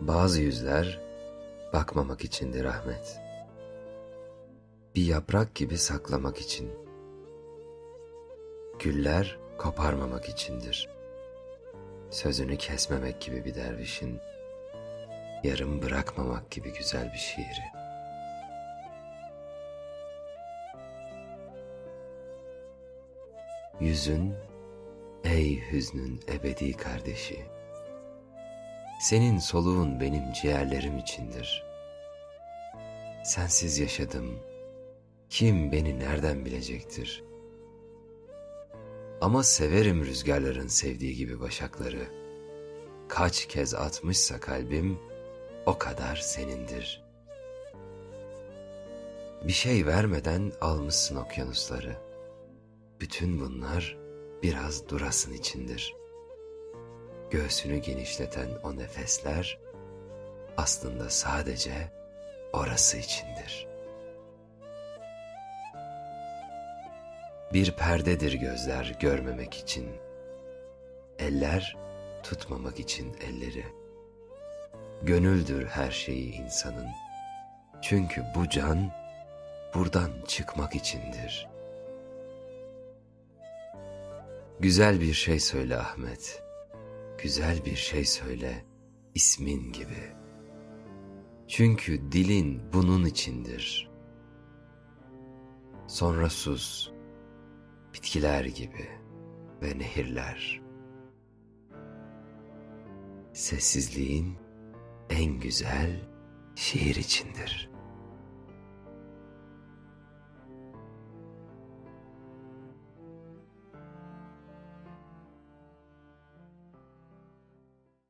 Bazı yüzler bakmamak içindir Ahmet. Bir yaprak gibi saklamak için. Güller koparmamak içindir. Sözünü kesmemek gibi bir dervişin, yarım bırakmamak gibi güzel bir şiiri. Yüzün, ey hüznün ebedi kardeşi. Senin soluğun benim ciğerlerim içindir. Sensiz yaşadım, kim beni nereden bilecektir? Ama severim rüzgarların sevdiği gibi başakları. Kaç kez atmışsa kalbim, o kadar senindir. Bir şey vermeden almışsın okyanusları. Bütün bunlar biraz durasın içindir. Göğsünü genişleten o nefesler aslında sadece orası içindir. Bir perdedir gözler görmemek için. Eller tutmamak için elleri. Gönüldür her şeyi insanın. Çünkü bu can buradan çıkmak içindir. Güzel bir şey söyle Ahmet. Güzel bir şey söyle ismin gibi. Çünkü dilin bunun içindir. Sonra sus bitkiler gibi ve nehirler. Sessizliğin en güzel şiir içindir.''